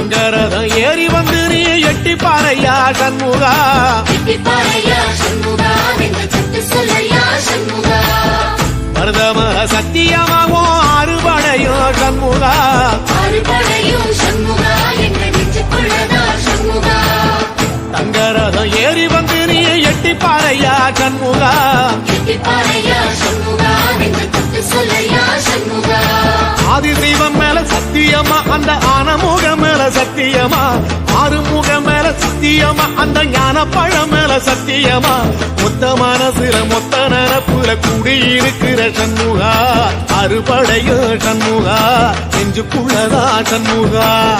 தங்கரதம் ஏறி வந்து நீ எட்டி பாறையா சண்முகா. மருதம சத்தியமாவும் அறுபடையோ சண்முகா. தங்கரதம் ஏறி வந்து நீ எட்டி பாறையா சண்முகா. ஆதிசைவம் மேல சத்தியமா அந்த ஆனமும் சத்தியமா? ஆறுமுக மேல சத்தியமா? அந்த ஞான பழம் மேல சத்தியமா? மொத்த மனசுல மொத்த நரப்புல குடியிருக்கிற சண்முகா. அறுபடைய சண்முகா. நெஞ்சுக்குள்ளதா சண்முகா.